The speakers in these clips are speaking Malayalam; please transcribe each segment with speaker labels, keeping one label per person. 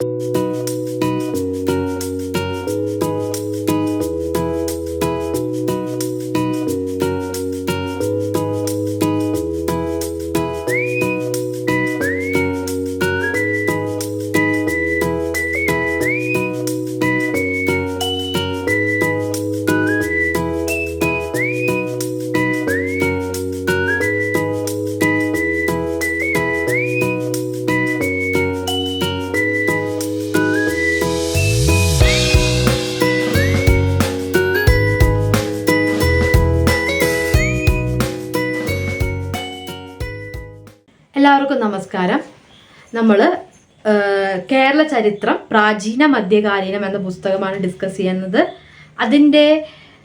Speaker 1: you എല്ലാവർക്കും നമസ്കാരം. നമ്മൾ കേരള ചരിത്രം പ്രാചീന മധ്യകാലീനം എന്ന പുസ്തകമാണ് ഡിസ്കസ് ചെയ്യുന്നത്. അതിന്റെ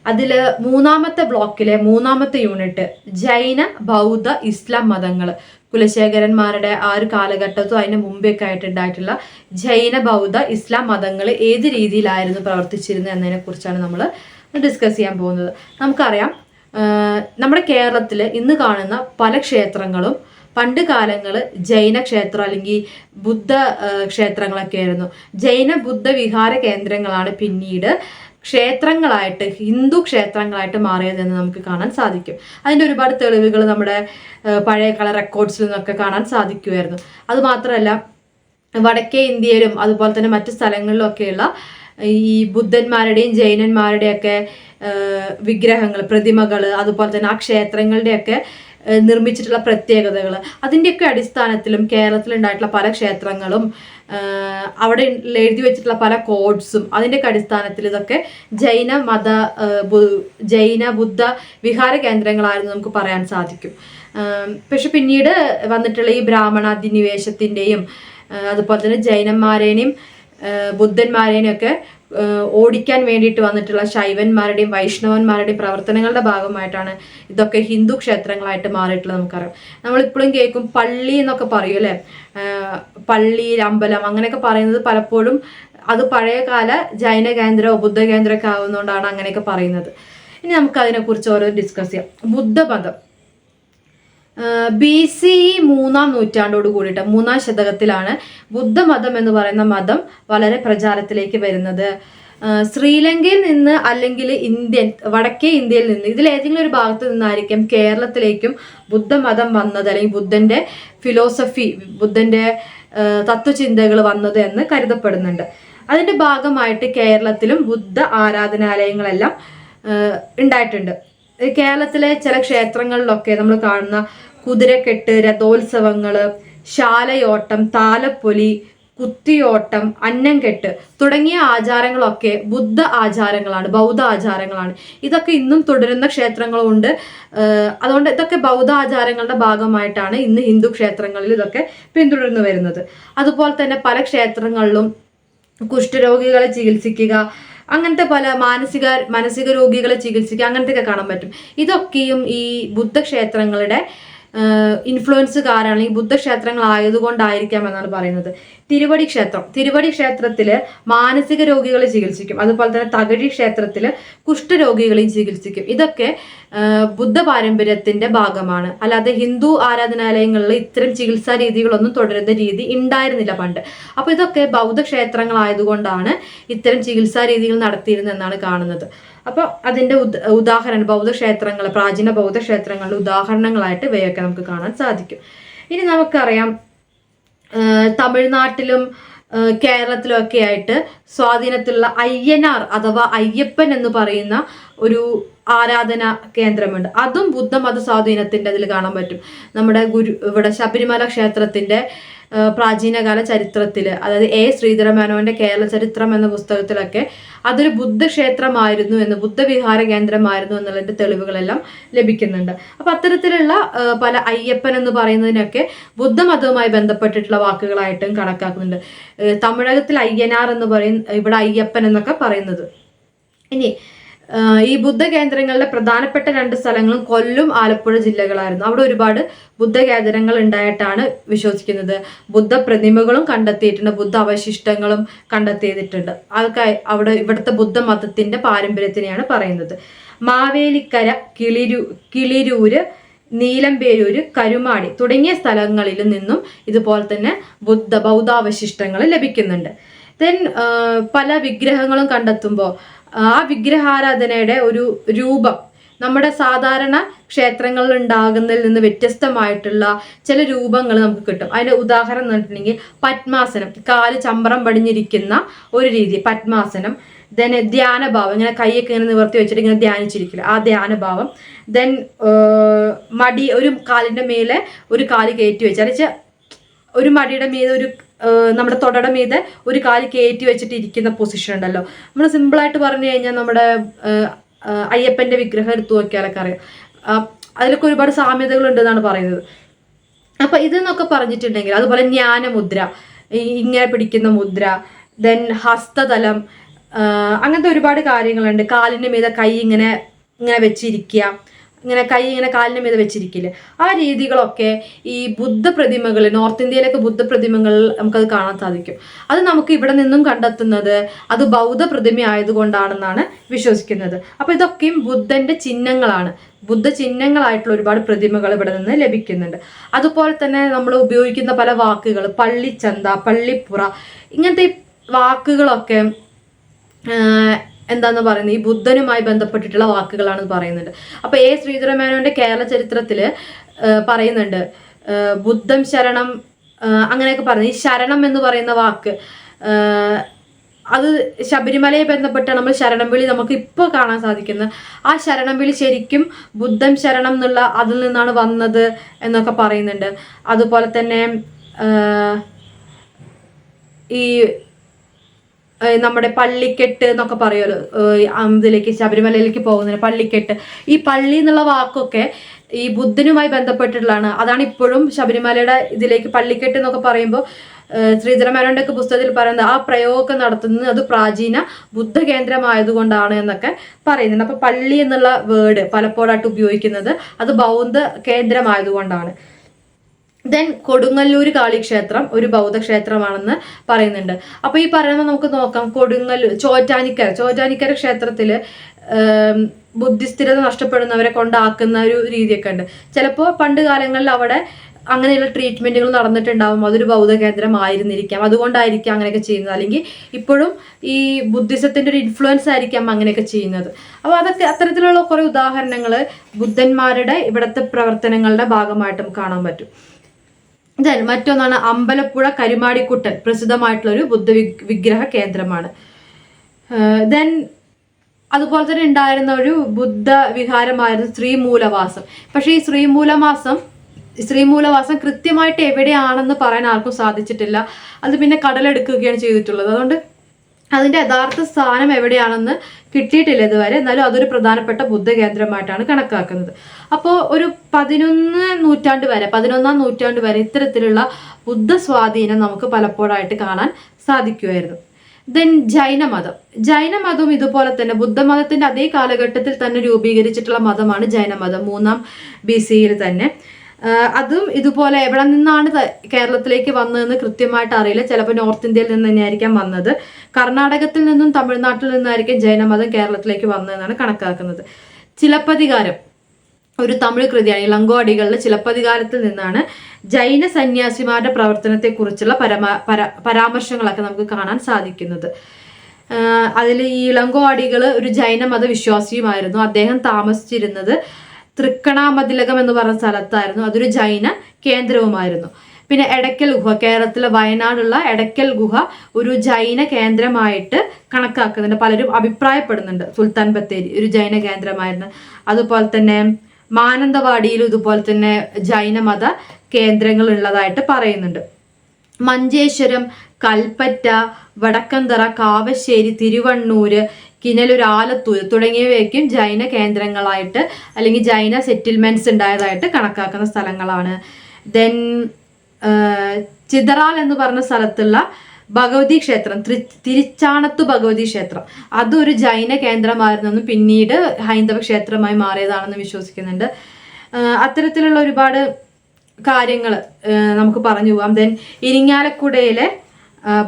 Speaker 1: അതിൽ മൂന്നാമത്തെ ബ്ലോക്കിലെ മൂന്നാമത്തെ യൂണിറ്റ് ജൈന ബൗദ്ധ ഇസ്ലാം മതങ്ങൾ കുലശേഖരന്മാരുടെ ആ ഒരു കാലഘട്ടത്തും അതിന് മുമ്പൊക്കെ ആയിട്ടുണ്ടായിട്ടുള്ള ജൈന ബൗദ്ധ ഇസ്ലാം മതങ്ങൾ ഏത് രീതിയിലായിരുന്നു പ്രവർത്തിച്ചിരുന്നത് എന്നതിനെ കുറിച്ചാണ് നമ്മൾ ഡിസ്കസ് ചെയ്യാൻ പോകുന്നത്. നമുക്കറിയാം നമ്മുടെ കേരളത്തിൽ ഇന്ന് കാണുന്ന പല ക്ഷേത്രങ്ങളും പണ്ട് കാലങ്ങൾ ജൈന ക്ഷേത്രം അല്ലെങ്കിൽ ബുദ്ധ ക്ഷേത്രങ്ങളൊക്കെ ആയിരുന്നു. ജൈന ബുദ്ധ വിഹാര കേന്ദ്രങ്ങളാണ് പിന്നീട് ക്ഷേത്രങ്ങളായിട്ട് ഹിന്ദു ക്ഷേത്രങ്ങളായിട്ട് മാറിയതെന്ന് നമുക്ക് കാണാൻ സാധിക്കും. അതിന്റെ ഒരുപാട് തെളിവുകൾ നമ്മുടെ പഴയ കാല റെക്കോർഡ്സിൽ നിന്നൊക്കെ കാണാൻ സാധിക്കുമായിരുന്നു അതുമാത്രമല്ല വടക്കേ ഇന്ത്യയിലും അതുപോലെ തന്നെ മറ്റു സ്ഥലങ്ങളിലൊക്കെയുള്ള ഈ ബുദ്ധന്മാരുടെയും ജൈനന്മാരുടെയൊക്കെ വിഗ്രഹങ്ങൾ പ്രതിമകൾ അതുപോലെ തന്നെ ആ ക്ഷേത്രങ്ങളുടെയൊക്കെ നിർമ്മിച്ചിട്ടുള്ള പ്രത്യേകതകൾ അതിന്റെയൊക്കെ അടിസ്ഥാനത്തിലും കേരളത്തിലുണ്ടായിട്ടുള്ള പല ക്ഷേത്രങ്ങളും അവിടെ എഴുതി വെച്ചിട്ടുള്ള പല കോഡ്സും അതിന്റെയൊക്കെ അടിസ്ഥാനത്തിൽ ഇതൊക്കെ ജൈന മത ജൈന ബുദ്ധ വിഹാര കേന്ദ്രങ്ങളായിരുന്നു നമുക്ക് പറയാൻ സാധിക്കും. പക്ഷെ പിന്നീട് വന്നിട്ടുള്ള ഈ ബ്രാഹ്മണ അധിനിവേശത്തിന്റെയും അതുപോലെ തന്നെ ജൈനന്മാരേനെയും ബുദ്ധന്മാരെയും ഒക്കെ ഓടിക്കാൻ വേണ്ടിയിട്ട് വന്നിട്ടുള്ള ശൈവന്മാരുടെയും വൈഷ്ണവന്മാരുടെയും പ്രവർത്തനങ്ങളുടെ ഭാഗമായിട്ടാണ് ഇതൊക്കെ ഹിന്ദു ക്ഷേത്രങ്ങളായിട്ട് മാറിയിട്ടുള്ളത് നമുക്കറിയാം. നമ്മളിപ്പോഴും കേൾക്കും പള്ളി എന്നൊക്കെ പറയും അല്ലേ? പള്ളി അമ്പലം അങ്ങനെയൊക്കെ പറയുന്നത് പലപ്പോഴും അത് പഴയകാല ജൈന കേന്ദ്രമോ ബുദ്ധ കേന്ദ്രമൊക്കെ ആവുന്നതുകൊണ്ടാണ് അങ്ങനെയൊക്കെ പറയുന്നത്. ഇനി നമുക്ക് അതിനെക്കുറിച്ച് ഓരോ ഡിസ്കസ് ചെയ്യാം. ബുദ്ധമതം. ബി സി മൂന്നാം നൂറ്റാണ്ടോട് കൂടിയിട്ട് മൂന്നാം ശതകത്തിലാണ് ബുദ്ധമതം എന്ന് പറയുന്ന മതം വളരെ പ്രചാരത്തിലേക്ക് വരുന്നത്. ശ്രീലങ്കയിൽ നിന്ന് അല്ലെങ്കിൽ ഇന്ത്യൻ വടക്കേ ഇന്ത്യയിൽ നിന്ന് ഇതിൽ ഏതെങ്കിലും ഒരു ഭാഗത്ത് നിന്നായിരിക്കും കേരളത്തിലേക്കും ബുദ്ധമതം വന്നത് അല്ലെങ്കിൽ ബുദ്ധന്റെ ഫിലോസഫി ബുദ്ധന്റെ തത്വചിന്തകൾ വന്നത് എന്ന് കരുതപ്പെടുന്നുണ്ട്. അതിന്റെ ഭാഗമായിട്ട് കേരളത്തിലും ബുദ്ധ ആരാധനാലയങ്ങളെല്ലാം ഉണ്ടായിട്ടുണ്ട്. കേരളത്തിലെ ചില ക്ഷേത്രങ്ങളിലൊക്കെ നമ്മൾ കാണുന്ന കുതിരക്കെട്ട് രഥോത്സവങ്ങൾ ശാലയോട്ടം താലപ്പൊലി കുത്തിയോട്ടം അന്നംകെട്ട് തുടങ്ങിയ ആചാരങ്ങളൊക്കെ ബുദ്ധ ആചാരങ്ങളാണ് ബൗദ്ധ ആചാരങ്ങളാണ്. ഇതൊക്കെ ഇന്നും തുടരുന്ന ക്ഷേത്രങ്ങളുണ്ട്. അതുകൊണ്ട് ഇതൊക്കെ ബൗദ്ധ ആചാരങ്ങളുടെ ഭാഗമായിട്ടാണ് ഇന്ന് ഹിന്ദു ക്ഷേത്രങ്ങളിൽ ഇതൊക്കെ പിന്തുടർന്നു വരുന്നത്. അതുപോലെ തന്നെ പല ക്ഷേത്രങ്ങളിലും കുഷ്ഠരോഗികളെ ചികിത്സിക്കുക അങ്ങനത്തെ പല മാനസിക മാനസിക രോഗികളെ ചികിത്സിക്കുക അങ്ങനത്തെ ഒക്കെ കാണാൻ പറ്റും. ഇതൊക്കെയും ഈ ബുദ്ധക്ഷേത്രങ്ങളുടെ ഇൻഫ്ലുവൻസ് കാരണമാണ് ഈ ബുദ്ധക്ഷേത്രങ്ങൾ ആയതുകൊണ്ടായിരിക്കാം എന്നാണ് പറയുന്നത്. തിരുവടി ക്ഷേത്രം. തിരുവടി ക്ഷേത്രത്തിൽ മാനസിക രോഗികളെ ചികിത്സിക്കും. അതുപോലെ തന്നെ തകഴി ക്ഷേത്രത്തിൽ കുഷ്ഠരോഗികളെയും ചികിത്സിക്കും. ഇതൊക്കെ ബുദ്ധ പാരമ്പര്യത്തിന്റെ ഭാഗമാണ്. അല്ലാതെ ഹിന്ദു ആരാധനാലയങ്ങളിൽ ഇത്തരം ചികിത്സാ രീതികളൊന്നും തുടരുന്ന രീതി ഉണ്ടായിരുന്നില്ല പണ്ട്. അപ്പൊ ഇതൊക്കെ ബൗദ്ധ ക്ഷേത്രങ്ങളായതുകൊണ്ടാണ് ഇത്തരം ചികിത്സാ രീതികൾ നടത്തിയിരുന്നെന്നാണ് കാണുന്നത്. അപ്പോൾ ഉദ് ഉദാഹരണം ബൗദ്ധ ക്ഷേത്രങ്ങൾ പ്രാചീന ബൗദ്ധ ക്ഷേത്രങ്ങളുടെ ഉദാഹരണങ്ങളായിട്ട് ഇവയൊക്കെ നമുക്ക് കാണാൻ സാധിക്കും. ഇനി നമുക്കറിയാം തമിഴ്നാട്ടിലും കേരളത്തിലും ഒക്കെ ആയിട്ട് സ്വാധീനത്തിലുള്ള അയ്യനാർ അഥവാ അയ്യപ്പൻ എന്ന് പറയുന്ന ഒരു ആരാധന കേന്ദ്രമുണ്ട്. അതും ബുദ്ധമത സ്വാധീനത്തിന്റെ അതിൽ കാണാൻ പറ്റും. നമ്മുടെ ഗുരു ഇവിടെ ശബരിമല ക്ഷേത്രത്തിന്റെ ആഹ് പ്രാചീനകാല ചരിത്രത്തിൽ അതായത് എ ശ്രീധരമേനോന്റെ കേരള ചരിത്രം എന്ന പുസ്തകത്തിലൊക്കെ അതൊരു ബുദ്ധക്ഷേത്രമായിരുന്നു എന്ന് ബുദ്ധവിഹാര കേന്ദ്രമായിരുന്നു എന്നുള്ളതിന്റെ തെളിവുകളെല്ലാം ലഭിക്കുന്നുണ്ട്. അപ്പൊ അത്തരത്തിലുള്ള പല അയ്യപ്പൻ എന്ന് പറയുന്നതിനൊക്കെ ബുദ്ധമതവുമായി ബന്ധപ്പെട്ടിട്ടുള്ള വാക്കുകളായിട്ടും കണക്കാക്കുന്നുണ്ട്. തമിഴകത്തിൽ അയ്യനാർ എന്ന് പറയും ഇവിടെ അയ്യപ്പൻ എന്നൊക്കെ പറയുന്നത്. ഇനി ഈ ബുദ്ധ കേന്ദ്രങ്ങളുടെ പ്രധാനപ്പെട്ട രണ്ട് സ്ഥലങ്ങളും കൊല്ലും ആലപ്പുഴ ജില്ലകളായിരുന്നു. അവിടെ ഒരുപാട് ബുദ്ധ കേന്ദ്രങ്ങൾ ഉണ്ടായിട്ടാണ് വിശ്വസിക്കുന്നത്. ബുദ്ധ പ്രതിമകളും കണ്ടെത്തിയിട്ടുണ്ട് ബുദ്ധ അവശിഷ്ടങ്ങളും കണ്ടെത്തിയിട്ടുണ്ട്. അതൊക്കെ അവിടെ ഇവിടുത്തെ ബുദ്ധമതത്തിന്റെ പാരമ്പര്യത്തിനെയാണ് പറയുന്നത്. മാവേലിക്കര കിളിരു കിളിരൂര് നീലമ്പേരൂര് കരുമാടി തുടങ്ങിയ സ്ഥലങ്ങളിൽ നിന്നും ഇതുപോലെ തന്നെ ബുദ്ധ ബൗദ്ധാവശിഷ്ടങ്ങൾ ലഭിക്കുന്നുണ്ട്. ദെൻ പല വിഗ്രഹങ്ങളും കണ്ടെത്തുമ്പോൾ ആ വിഗ്രഹാരാധനയുടെ ഒരു രൂപം നമ്മുടെ സാധാരണ ക്ഷേത്രങ്ങളിൽ ഉണ്ടാകുന്നതിൽ നിന്ന് വ്യത്യസ്തമായിട്ടുള്ള ചില രൂപങ്ങൾ നമുക്ക് കിട്ടും. അതിന്റെ ഉദാഹരണം എന്ന് പറഞ്ഞിട്ടുണ്ടെങ്കിൽ പത്മാസനം കാൽ ചമ്പറം പടിഞ്ഞിരിക്കുന്ന ഒരു രീതി പത്മാസനം. ദെൻ ധ്യാനഭാവം ഇങ്ങനെ കൈയൊക്കെ ഇങ്ങനെ നിവർത്തി വെച്ചിട്ട് ഇങ്ങനെ ധ്യാനിച്ചിരിക്കില്ല ആ ധ്യാനഭാവം ദെൻ മടി ഒരു കാലിന്റെ മേലെ ഒരു കാൽ കയറ്റി വെച്ച് അരച്ച ഒരു മടിയുടെ മീതെ ഒരു നമ്മുടെ തൊടയുടെ മീതെ ഒരു കാൽ കയറ്റി വെച്ചിട്ട് ഇരിക്കുന്ന പൊസിഷൻ ഉണ്ടല്ലോ നമ്മൾ സിമ്പിളായിട്ട് പറഞ്ഞു കഴിഞ്ഞാൽ നമ്മുടെ അയ്യപ്പന്റെ വിഗ്രഹം എടുത്തു നോക്കിയാലൊക്കെ അറിയാം. അതിലൊക്കെ ഒരുപാട് സാമ്യതകളുണ്ട് എന്നാണ് പറയുന്നത്. അപ്പം ഇതെന്നൊക്കെ പറഞ്ഞിട്ടുണ്ടെങ്കിൽ അതുപോലെ ജ്ഞാനമുദ്ര ഇങ്ങനെ പിടിക്കുന്ന മുദ്ര ദെൻ ഹസ്തതലം അങ്ങനത്തെ ഒരുപാട് കാര്യങ്ങളുണ്ട്. കാലിന്റെ മീതെ കൈ ഇങ്ങനെ ഇങ്ങനെ വെച്ചിരിക്കുക. ഇങ്ങനെ കൈ ഇങ്ങനെ കാലിന് മീതെ വെച്ചിരിക്കില്ലേ? ആ രീതികളൊക്കെ ഈ ബുദ്ധ പ്രതിമകൾ നോർത്ത് ഇന്ത്യയിലൊക്കെ ബുദ്ധ പ്രതിമകൾ നമുക്കത് കാണാൻ സാധിക്കും. അത് നമുക്ക് ഇവിടെ നിന്നും കണ്ടെത്തുന്നത് അത് ബൗദ്ധ പ്രതിമ ആയതുകൊണ്ടാണെന്നാണ് വിശ്വസിക്കുന്നത്. അപ്പോൾ ഇതൊക്കെയും ബുദ്ധന്റെ ചിഹ്നങ്ങളാണ്. ബുദ്ധ ചിഹ്നങ്ങളായിട്ടുള്ള ഒരുപാട് പ്രതിമകൾ ഇവിടെ നിന്ന് ലഭിക്കുന്നുണ്ട്. അതുപോലെ തന്നെ നമ്മൾ ഉപയോഗിക്കുന്ന പല വാക്കുകൾ പള്ളിച്ചന്ത പള്ളിപ്പുറ ഇങ്ങനത്തെ വാക്കുകളൊക്കെ എന്താന്ന് പറയുന്നത്? ഈ ബുദ്ധനുമായി ബന്ധപ്പെട്ടിട്ടുള്ള വാക്കുകളാണെന്ന് പറയുന്നുണ്ട്. അപ്പൊ എ. ശ്രീധരമേനോന്റെ കേരള ചരിത്രത്തിൽ പറയുന്നുണ്ട് ബുദ്ധം ശരണം അങ്ങനെയൊക്കെ പറഞ്ഞു. ഈ ശരണം എന്ന് പറയുന്ന വാക്ക് അത് ശബരിമലയെ ബന്ധപ്പെട്ട നമ്മൾ ശരണം വിളി നമുക്ക് ഇപ്പോൾ കാണാൻ സാധിക്കുന്നത്. ആ ശരണം വിളി ശരിക്കും ബുദ്ധം ശരണം എന്നുള്ള അതിൽ നിന്നാണ് വന്നത് എന്നൊക്കെ പറയുന്നുണ്ട്. അതുപോലെ തന്നെ ഈ നമ്മുടെ പള്ളിക്കെട്ട് എന്നൊക്കെ പറയുമല്ലോ അമ്പതിലേക്ക് ശബരിമലയിലേക്ക് പോകുന്നതിന് പള്ളിക്കെട്ട്. ഈ പള്ളി എന്നുള്ള വാക്കൊക്കെ ഈ ബുദ്ധനുമായി ബന്ധപ്പെട്ടിട്ടുള്ളതാണ്. അതാണ് ഇപ്പോഴും ശബരിമലയുടെ ഇതിലേക്ക് പള്ളിക്കെട്ട് എന്നൊക്കെ പറയുമ്പോൾ ശ്രീധരമേനോന്റെ ഒക്കെ പുസ്തകത്തിൽ പറയുന്നത് ആ പ്രയോഗമൊക്കെ നടത്തുന്നത് അത് പ്രാചീന ബുദ്ധ കേന്ദ്രമായതുകൊണ്ടാണ് എന്നൊക്കെ പറയുന്നുണ്ട്. അപ്പൊ പള്ളി എന്നുള്ള വേർഡ് പലപ്പോഴായിട്ട് ഉപയോഗിക്കുന്നത് അത് ബൗദ്ധ കേന്ദ്രമായതുകൊണ്ടാണ് ദെൻ കൊടുങ്ങല്ലൂർ കാളിക്ഷേത്രം ഒരു ബൗദ്ധക്ഷേത്രമാണെന്ന് പറയുന്നുണ്ട്. അപ്പോൾ ഈ പറയുമ്പോൾ നമുക്ക് നോക്കാം. കൊടുങ്ങല്ലൂർ ചോറ്റാനിക്കര. ചോറ്റാനിക്കര ക്ഷേത്രത്തിൽ ബുദ്ധിസ്ഥിരത നഷ്ടപ്പെടുന്നവരെ കൊണ്ടാക്കുന്ന ഒരു രീതിയൊക്കെ ഉണ്ട്. ചിലപ്പോൾ പണ്ട് കാലങ്ങളിൽ അവിടെ അങ്ങനെയുള്ള ട്രീറ്റ്മെന്റുകൾ നടന്നിട്ടുണ്ടാവും. അതൊരു ബൗദ്ധ കേന്ദ്രമായിരുന്നിരിക്കാം അതുകൊണ്ടായിരിക്കാം അങ്ങനെയൊക്കെ ചെയ്യുന്നത്. അല്ലെങ്കിൽ ഇപ്പോഴും ഈ ബുദ്ധിസത്തിന്റെ ഒരു ഇൻഫ്ലുവൻസ് ആയിരിക്കാം അങ്ങനെയൊക്കെ ചെയ്യുന്നത്. അപ്പോൾ അതൊക്കെ അത്തരത്തിലുള്ള കുറേ ഉദാഹരണങ്ങൾ ബുദ്ധന്മാരുടെ ഇവിടുത്തെ പ്രവർത്തനങ്ങളുടെ ഭാഗമായിട്ടും കാണാൻ പറ്റും. ദെൻ മറ്റൊന്നാണ് അമ്പലപ്പുഴ കരുമാടിക്കുട്ടൻ. പ്രസിദ്ധമായിട്ടുള്ള ഒരു ബുദ്ധ വിഗ്രഹ കേന്ദ്രമാണ്. ദെൻ അതുപോലെ തന്നെ ഉണ്ടായിരുന്ന ഒരു ബുദ്ധ വിഹാരമായിരുന്നു ശ്രീമൂലവാസം. പക്ഷേ ഈ ശ്രീമൂലവാസം ശ്രീമൂലവാസം കൃത്യമായിട്ട് എവിടെയാണെന്ന് പറയാൻ ആർക്കും സാധിച്ചിട്ടില്ല. അത് പിന്നെ കടലെടുക്കുകയാണ് ചെയ്തിട്ടുള്ളത്. അതുകൊണ്ട് അതിന്റെ യഥാർത്ഥ സ്ഥാനം എവിടെയാണെന്ന് കിട്ടിയിട്ടില്ല ഇതുവരെ. എന്നാലും അതൊരു പ്രധാനപ്പെട്ട ബുദ്ധ കേന്ദ്രമായിട്ടാണ് കണക്കാക്കുന്നത്. അപ്പോൾ ഒരു പതിനൊന്ന് നൂറ്റാണ്ട് വരെ പതിനൊന്നാം നൂറ്റാണ്ട് വരെ ഇത്തരത്തിലുള്ള ബുദ്ധ സ്വാധീനം നമുക്ക് പലപ്പോഴായിട്ട് കാണാൻ സാധിക്കുമായിരുന്നു. ദെൻ ജൈനമതം ജൈനമതവും ഇതുപോലെ തന്നെ ബുദ്ധമതത്തിന്റെ അതേ കാലഘട്ടത്തിൽ തന്നെ രൂപീകരിച്ചിട്ടുള്ള മതമാണ് ജൈനമതം മൂന്നാം ബി സിയിൽ തന്നെ. അതും ഇതുപോലെ എവിടെ നിന്നാണ് കേരളത്തിലേക്ക് വന്നതെന്ന് കൃത്യമായിട്ട് അറിയില്ല. ചിലപ്പോൾ നോർത്ത് ഇന്ത്യയിൽ നിന്ന് തന്നെയായിരിക്കാം വന്നത്. കർണാടകത്തിൽ നിന്നും തമിഴ്നാട്ടിൽ നിന്നായിരിക്കും ജൈനമതം കേരളത്തിലേക്ക് വന്നതെന്നാണ് കണക്കാക്കുന്നത്. ചിലപ്പതികാരം. ഒരു തമിഴ് കൃതിയാണ് ഇളങ്കോടികളിലെ ചിലപ്പതികാരത്തിൽ നിന്നാണ് ജൈന സന്യാസിമാരുടെ പ്രവർത്തനത്തെക്കുറിച്ചുള്ള പരമാ പര പരാമർശങ്ങളൊക്കെ നമുക്ക് കാണാൻ സാധിക്കുന്നത്. അതിൽ ഈ ഇളങ്കോ അടികൾ ഒരു ജൈന മത വിശ്വാസിയുമായിരുന്നു. അദ്ദേഹം താമസിച്ചിരുന്നത് തൃക്കണാമതിലകം എന്ന് പറഞ്ഞ സ്ഥലത്തായിരുന്നു. അതൊരു ജൈന കേന്ദ്രവുമായിരുന്നു. പിന്നെ എടയ്ക്കൽ ഗുഹ കേരളത്തിലെ വയനാടുള്ള എടയ്ക്കൽ ഗുഹ ഒരു ജൈന കേന്ദ്രമായിട്ട് കണക്കാക്കുന്നുണ്ട്. പലരും അഭിപ്രായപ്പെടുന്നുണ്ട് സുൽത്താൻ ബത്തേരി ഒരു ജൈന കേന്ദ്രമായിരുന്നു. അതുപോലെ തന്നെ മാനന്തവാടിയിലും ഇതുപോലെ തന്നെ ജൈനമത കേന്ദ്രങ്ങൾ ഉള്ളതായിട്ട് പറയുന്നുണ്ട്. മഞ്ചേശ്വരം കൽപ്പറ്റ വടക്കന്തറ കാവശ്ശേരി തിരുവണ്ണൂര് കിനലൂർ ആലത്തൂർ തുടങ്ങിയവയ്ക്കും ജൈന കേന്ദ്രങ്ങളായിട്ട് അല്ലെങ്കിൽ ജൈന സെറ്റിൽമെന്റ്സ് ഉണ്ടായതായിട്ട് കണക്കാക്കുന്ന സ്ഥലങ്ങളാണ്. ദെൻ ചിതറാൽ എന്ന് പറഞ്ഞ സ്ഥലത്തുള്ള ഭഗവതി ക്ഷേത്രം തിരി തിരിച്ചാണത്ത് ഭഗവതി ക്ഷേത്രം. അതൊരു ജൈന കേന്ദ്രമായിരുന്നെന്നും പിന്നീട് ഹൈന്ദവ ക്ഷേത്രമായി മാറിയതാണെന്ന് വിശ്വസിക്കുന്നുണ്ട്. അത്തരത്തിലുള്ള ഒരുപാട് കാര്യങ്ങൾ നമുക്ക് പറഞ്ഞു പോവാം. ദെൻ ഇരിങ്ങാലക്കുടയിലെ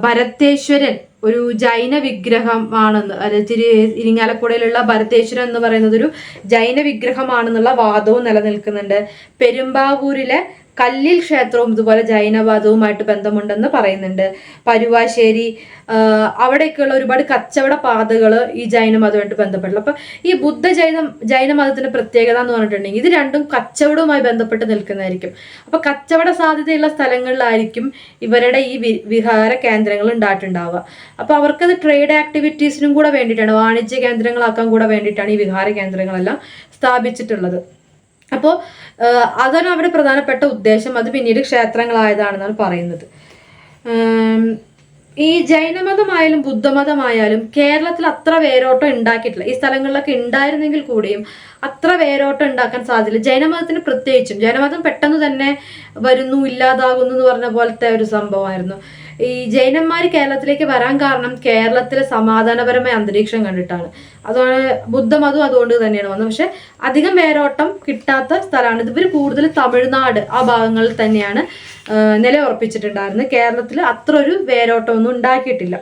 Speaker 1: ഭരത്തേശ്വരൻ ഒരു ജൈന വിഗ്രഹമാണെന്ന് അതായത് ഇരിങ്ങാലക്കുടയിലുള്ള ഭരതേശ്വരൻ എന്ന് പറയുന്നത് ഒരു ജൈന വിഗ്രഹമാണെന്നുള്ള വാദവും നിലനിൽക്കുന്നുണ്ട്. പെരുമ്പാവൂരിലെ കല്ലിൽ ക്ഷേത്രവും ഇതുപോലെ ജൈനവാദവുമായിട്ട് ബന്ധമുണ്ടെന്ന് പറയുന്നുണ്ട്. പരുവാശ്ശേരി അവിടെയൊക്കെയുള്ള ഒരുപാട് കച്ചവട പാതകൾ ഈ ജൈനമതവുമായിട്ട് ബന്ധപ്പെട്ടുള്ളൂ അപ്പൊ ഈ ബുദ്ധ ജൈന ജൈനമതത്തിന്റെ പ്രത്യേകത എന്ന് പറഞ്ഞിട്ടുണ്ടെങ്കിൽ ഇത് രണ്ടും കച്ചവടവുമായി ബന്ധപ്പെട്ട് നിൽക്കുന്നതായിരിക്കും. അപ്പൊ കച്ചവട സാധ്യതയുള്ള സ്ഥലങ്ങളിലായിരിക്കും ഇവരുടെ ഈ വിഹാര കേന്ദ്രങ്ങൾ ഉണ്ടായിട്ടുണ്ടാവുക. അപ്പൊ അവർക്കത് ട്രേഡ് ആക്ടിവിറ്റീസിനും കൂടെ വേണ്ടിയിട്ടാണ് വാണിജ്യ കേന്ദ്രങ്ങളാക്കാൻ കൂടെ വേണ്ടിയിട്ടാണ് ഈ വിഹാര കേന്ദ്രങ്ങളെല്ലാം സ്ഥാപിച്ചിട്ടുള്ളത്. അപ്പോൾ അതാണ് അവിടെ പ്രധാനപ്പെട്ട ഉദ്ദേശം. അത് പിന്നീട് ക്ഷേത്രങ്ങളായതാണെന്നാണ് പറയുന്നത്. ഈ ജൈനമതമായാലും ബുദ്ധമതമായാലും കേരളത്തിൽ അത്ര വേരോട്ടം ഉണ്ടാക്കിയിട്ടില്ല. ഈ സ്ഥലങ്ങളിലൊക്കെ ഉണ്ടായിരുന്നെങ്കിൽ കൂടിയും അത്ര വേരോട്ടം ഉണ്ടാക്കാൻ സാധ്യതയില്ല ജൈനമതത്തിന് പ്രത്യേകിച്ചും. ജൈനമതം പെട്ടെന്ന് തന്നെ വരുന്നു ഇല്ലാതാകുന്നു എന്ന് പറഞ്ഞ പോലത്തെ ഒരു സംഭവമായിരുന്നു. ഈ ജൈനന്മാർ കേരളത്തിലേക്ക് വരാൻ കാരണം കേരളത്തിലെ സമാധാനപരമായ അന്തരീക്ഷം കണ്ടിട്ടാണ്. അതാണ് ബുദ്ധമതവും അതുകൊണ്ട് തന്നെയാണ് വന്നത്. പക്ഷെ അധികം വേരോട്ടം കിട്ടാത്ത സ്ഥലമാണ്. ഇത് ഇവർ കൂടുതൽ തമിഴ്നാട് ആ ഭാഗങ്ങളിൽ തന്നെയാണ് നിലയുറപ്പിച്ചിട്ടുണ്ടായിരുന്നത്. കേരളത്തിൽ അത്ര ഒരു വേരോട്ടമൊന്നും ഉണ്ടാക്കിയിട്ടില്ല.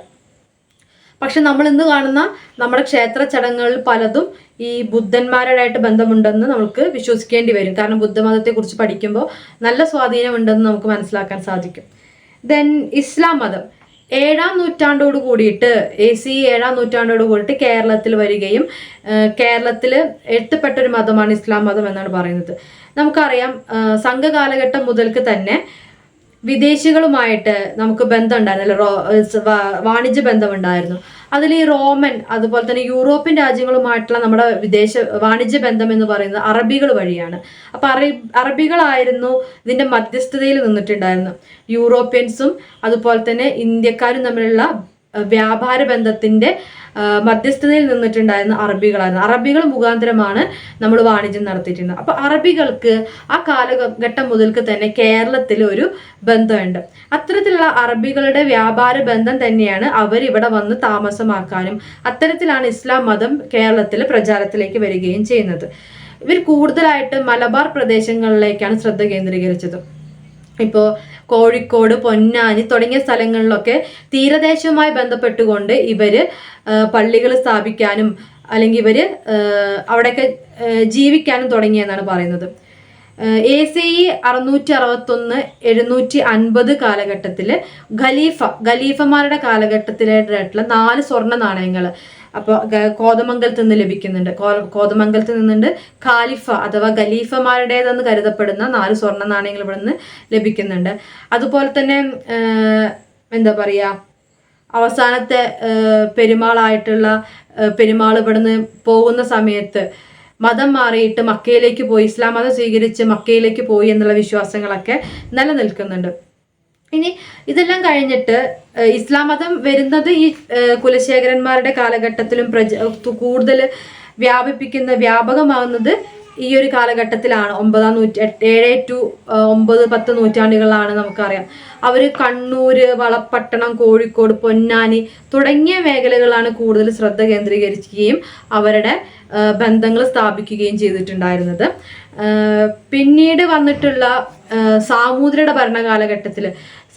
Speaker 1: പക്ഷെ നമ്മൾ ഇന്ന് കാണുന്ന നമ്മുടെ ക്ഷേത്ര ചടങ്ങുകളിൽ പലതും ഈ ബുദ്ധന്മാരുമായിട്ട് ബന്ധമുണ്ടെന്ന് നമുക്ക് വിശ്വസിക്കേണ്ടി വരും. കാരണം ബുദ്ധമതത്തെക്കുറിച്ച് പഠിക്കുമ്പോൾ നല്ല സ്വാധീനമുണ്ടെന്ന് നമുക്ക് മനസ്സിലാക്കാൻ സാധിക്കും. ദെൻ ഇസ്ലാം മതം. ഏഴാം നൂറ്റാണ്ടോട് കൂടിയിട്ട് എ സി ഏഴാം നൂറ്റാണ്ടോട് കൂടിയിട്ട് കേരളത്തിൽ വരികയും കേരളത്തിൽ എഴുത്തപ്പെട്ടൊരു മതമാണ് ഇസ്ലാം മതം എന്നാണ് പറയുന്നത്. നമുക്കറിയാം സംഘകാലഘട്ടം മുതൽക്ക് തന്നെ വിദേശികളുമായിട്ട് നമുക്ക് ബന്ധം ഉണ്ടായിരുന്നു റോ സ് വാ- വാണിജ്യ ബന്ധമുണ്ടായിരുന്നു. അതിൽ ഈ റോമൻ അതുപോലെ തന്നെ യൂറോപ്യൻ രാജ്യങ്ങളുമായിട്ടുള്ള നമ്മുടെ വിദേശ വാണിജ്യ ബന്ധം എന്ന് പറയുന്നത് അറബികൾ വഴിയാണ്. അപ്പൊ അറബി അറബികളായിരുന്നു ഇതിന്റെ മധ്യസ്ഥതയിൽ നിന്നിട്ടുണ്ടായിരുന്നു യൂറോപ്യൻസും അതുപോലെ തന്നെ ഇന്ത്യക്കാരും തമ്മിലുള്ള വ്യാപാര ബന്ധത്തിന്റെ ആഹ് മധ്യസ്ഥതയിൽ നിന്നിട്ടുണ്ടായിരുന്ന അറബികളായിരുന്നു. അറബികൾ മുഖാന്തരമാണ് നമ്മൾ വാണിജ്യം നടത്തിയിട്ടുണ്ട് അപ്പോൾ അറബികൾക്ക് ആ കാലഘട്ടം മുതൽക്ക് തന്നെ കേരളത്തിൽ ഒരു ബന്ധമുണ്ട്. അത്തരത്തിലുള്ള അറബികളുടെ വ്യാപാര ബന്ധം തന്നെയാണ് അവർ ഇവിടെ വന്ന് താമസമാക്കാനും അത്തരത്തിലാണ് ഇസ്ലാം മതം കേരളത്തിൽ പ്രചാരത്തിലേക്ക് വരികയും ചെയ്യുന്നത്. ഇവർ കൂടുതലായിട്ട് മലബാർ പ്രദേശങ്ങളിലേക്കാണ് ശ്രദ്ധ കേന്ദ്രീകരിച്ചത്. ഇപ്പോൾ കോഴിക്കോട് പൊന്നാനി തുടങ്ങിയ സ്ഥലങ്ങളിലൊക്കെ തീരദേശവുമായി ബന്ധപ്പെട്ടുകൊണ്ട് ഇവർ പള്ളികൾ സ്ഥാപിക്കാനും അല്ലെങ്കിൽ ഇവർ അവിടെയൊക്കെ ജീവിക്കാനും തുടങ്ങിയെന്നാണ് പറയുന്നത്. എ സി ഇ അറുന്നൂറ്റി അറുപത്തൊന്ന് എഴുന്നൂറ്റി അൻപത് കാലഘട്ടത്തിൽ ഖലീഫ ഖലീഫമാരുടെ കാലഘട്ടത്തിലായിട്ടുള്ള നാല് സ്വർണ നാണയങ്ങൾ അപ്പോൾ കോതമംഗലത്ത് നിന്ന് ലഭിക്കുന്നുണ്ട്. കോതമംഗലത്ത് നിന്നുണ്ട് ഖാലിഫ അഥവാ ഖലീഫമാരുടേതെന്ന് കരുതപ്പെടുന്ന നാല് സ്വർണ നാണയങ്ങൾ ഇവിടെ നിന്ന് ലഭിക്കുന്നുണ്ട്. അതുപോലെ തന്നെ എന്താ പറയുക അവസാനത്തെ പെരുമാളായിട്ടുള്ള പെരുമാൾ ഇവിടുന്ന് പോകുന്ന സമയത്ത് മതം മാറിയിട്ട് മക്കയിലേക്ക് പോയി ഇസ്ലാം മതം സ്വീകരിച്ച് മക്കയിലേക്ക് പോയി എന്നുള്ള വിശ്വാസങ്ങളൊക്കെ നിലനിൽക്കുന്നുണ്ട്. ഇനി ഇതെല്ലാം കഴിഞ്ഞിട്ട് ഇസ്ലാം മതം വരുന്നത് ഈ കുലശേഖരന്മാരുടെ കാലഘട്ടത്തിലും പ്രജ കൂടുതൽ വ്യാപിപ്പിക്കുന്ന വ്യാപകമാകുന്നത് ഈ ഒരു കാലഘട്ടത്തിലാണ്. ഒമ്പതാം നൂറ്റി ഏഴ് ടു ഒമ്പത് പത്ത് നൂറ്റാണ്ടുകളാണ് നമുക്കറിയാം. അവർ കണ്ണൂര് വളപ്പട്ടണം കോഴിക്കോട് പൊന്നാനി തുടങ്ങിയ മേഖലകളാണ് കൂടുതൽ ശ്രദ്ധ കേന്ദ്രീകരിക്കുകയും അവരുടെ ബന്ധങ്ങൾ സ്ഥാപിക്കുകയും ചെയ്തിട്ടുണ്ടായിരുന്നത്. പിന്നീട് വന്നിട്ടുള്ള സാമൂതിരിയുടെ ഭരണകാലഘട്ടത്തിൽ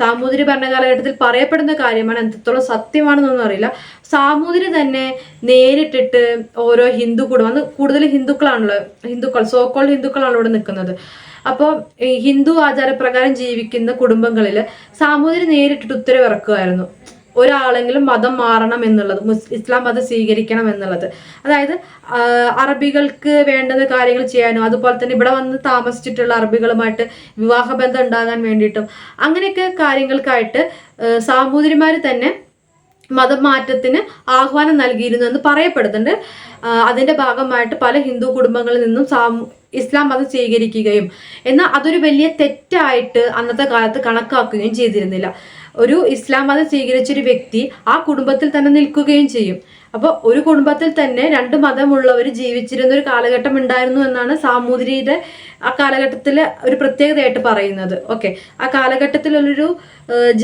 Speaker 1: സാമൂതിരി ഭരണകാലഘട്ടത്തിൽ പറയപ്പെടുന്ന കാര്യമാണ് എത്രത്തോളം സത്യമാണെന്നൊന്നും അറിയില്ല. സാമൂതിരി തന്നെ നേരിട്ടിട്ട് ഓരോ ഹിന്ദു കുടുംബം അന്ന് കൂടുതൽ ഹിന്ദുക്കളാണല്ലോ ഹിന്ദുക്കൾ സോക്കോൾ ഹിന്ദുക്കളാണ് ഇവിടെ നിൽക്കുന്നത്. അപ്പോൾ ഹിന്ദു ആചാരപ്രകാരം ജീവിക്കുന്ന കുടുംബങ്ങളിൽ സാമൂതിരി നേരിട്ടിട്ട് ഉത്തരവിറക്കുമായിരുന്നു. ഒരാളെങ്കിലും മതം മാറണം എന്നുള്ളത് ഇസ്ലാം മതം സ്വീകരിക്കണം എന്നുള്ളത്. അതായത് അറബികൾക്ക് വേണ്ടുന്ന കാര്യങ്ങൾ ചെയ്യാനും അതുപോലെ തന്നെ ഇവിടെ വന്ന് താമസിച്ചിട്ടുള്ള അറബികളുമായിട്ട് വിവാഹബന്ധം ഉണ്ടാകാൻ വേണ്ടിയിട്ടും അങ്ങനെയൊക്കെ കാര്യങ്ങൾക്കായിട്ട് സാമൂതിരിമാർ തന്നെ മതം മാറ്റത്തിന് ആഹ്വാനം നൽകിയിരുന്നു എന്ന് പറയപ്പെടുന്നുണ്ട്. അതിന്റെ ഭാഗമായിട്ട് പല ഹിന്ദു കുടുംബങ്ങളിൽ നിന്നും ഇസ്ലാം മതം സ്വീകരിക്കുകയും എന്നാൽ അതൊരു വലിയ തെറ്റായിട്ട് അന്നത്തെ കാലത്ത് കണക്കാക്കുകയും ചെയ്തിരുന്നില്ല. ഒരു ഇസ്ലാം മതം സ്വീകരിച്ചൊരു വ്യക്തി ആ കുടുംബത്തിൽ തന്നെ നിൽക്കുകയും ചെയ്യും. അപ്പോൾ ഒരു കുടുംബത്തിൽ തന്നെ രണ്ട് മതമുള്ളവർ ജീവിച്ചിരുന്ന ഒരു കാലഘട്ടം ഉണ്ടായിരുന്നു എന്നാണ് സാമൂതിരിയുടെ ആ കാലഘട്ടത്തിലെ ഒരു പ്രത്യേകതയായിട്ട് പറയുന്നത്. ഓക്കെ ആ കാലഘട്ടത്തിലുള്ളൊരു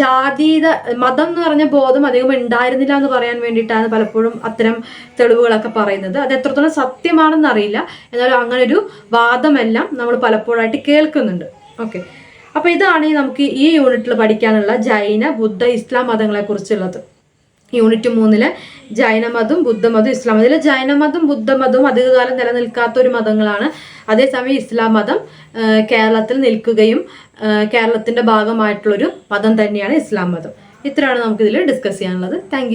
Speaker 1: ജാതീത മതം എന്ന് പറഞ്ഞ ബോധം അധികം ഉണ്ടായിരുന്നില്ല എന്ന് പറയാൻ വേണ്ടിയിട്ടാണ് പലപ്പോഴും അത്തരം തെളിവുകളൊക്കെ പറയുന്നത്. അത് എത്രത്തോളം സത്യമാണെന്ന് അറിയില്ല എന്നാലും അങ്ങനെ ഒരു വാദമെല്ലാം നമ്മൾ പലപ്പോഴായിട്ട് കേൾക്കുന്നുണ്ട്. ഓക്കെ അപ്പൊ ഇതാണ് നമുക്ക് ഈ യൂണിറ്റിൽ പഠിക്കാനുള്ള ജൈന ബുദ്ധ ഇസ്ലാം മതങ്ങളെ കുറിച്ചുള്ളത്. യൂണിറ്റ് മൂന്നിൽ ജൈനമതം ബുദ്ധമതം ഇസ്ലാം മതം. ഇതിൽ ജൈനമതം ബുദ്ധമതവും അധികകാലം നിലനിൽക്കാത്ത ഒരു മതങ്ങളാണ്. അതേസമയം ഇസ്ലാം മതം കേരളത്തിൽ നിൽക്കുകയും കേരളത്തിന്റെ ഭാഗമായിട്ടുള്ളൊരു മതം തന്നെയാണ് ഇസ്ലാം മതം. ഇത്രയാണ് നമുക്കിതിൽ ഡിസ്കസ് ചെയ്യാനുള്ളത്. താങ്ക്